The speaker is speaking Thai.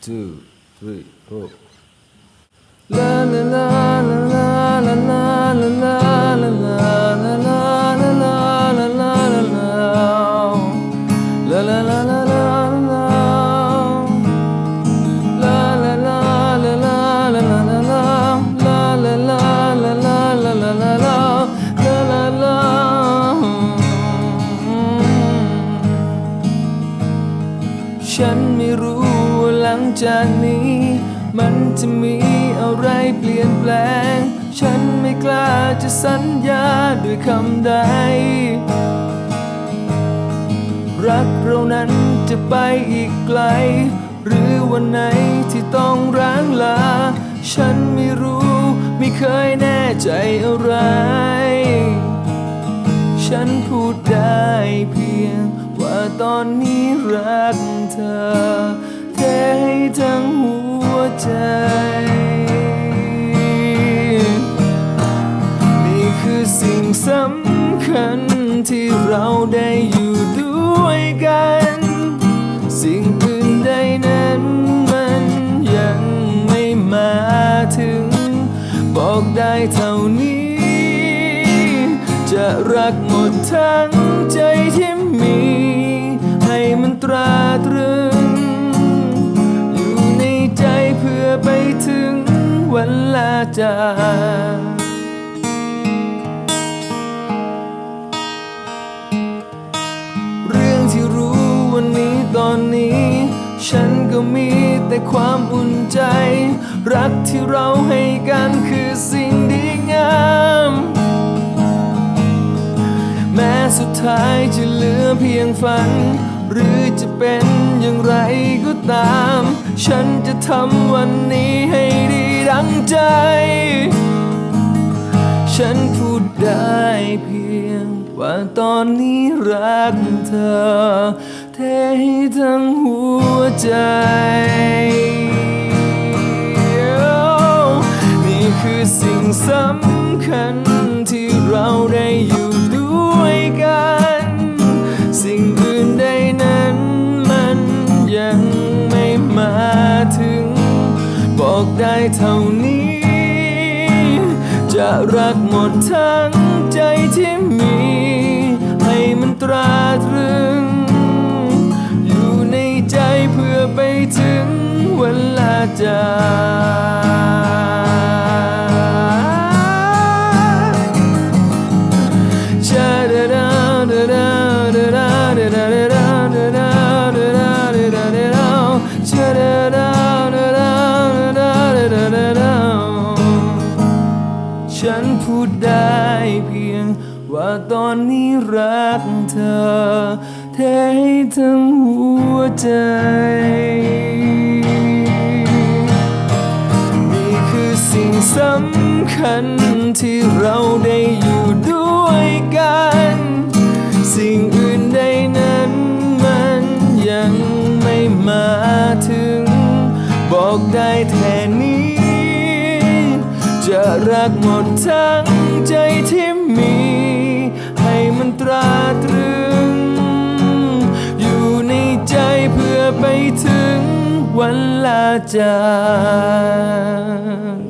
two, three, four. La la la la la la la la la la la la la la la หลังจากนี้ มันจะมีอะไรเปลี่ยนแปลง ฉันไม่กล้าจะสัญญาด้วยคำใด รักเรานั้นจะไปอีกไกล หรือวันไหนที่ต้องร้างลา ฉันไม่รู้ไม่เคยแน่ใจอะไร ฉันพูดได้เพียงว่าตอนนี้รักเธอ ใจ นี่คือสิ่งสำคัญที่เราได้อยู่ด้วยกัน สิ่งอื่นใดนั้นมันยังไม่มาถึง บอกได้เท่านี้ จะรักหมดทั้งใจที่ จาเรื่องที่รู้วันนี้ตอนนี้ ฉันก็มีแต่ความอุ่นใจ รักที่เราให้กันคือสิ่งดีงาม แม้สุดท้ายจะเหลือเพียงฝัน หรือจะเป็นอย่างไรก็ตาม ฉันจะทำวันนี้ งใจ ฉันพูดได้เพียง ว่าตอนนี้รักเธอ เทให้ทั้งหัวใจ บอกได้เท่านี้ จะรักหมดทั้งใจที่มี ให้มันตราตรึง อยู่ในใจเพื่อไปถึงวันลาจาก ตอนนี้รักเธอเทให้ทั้งหัวใจ นี่คือสิ่งสำคัญที่เราได้อยู่ด้วยกัน สิ่งอื่นใดนั้นมันยังไม่มาถึง บอกได้แค่นี้ จะรักหมดทั้งใจที่มี มันตราตรึง อยู่ในใจเพื่อไปถึงวันลาจาก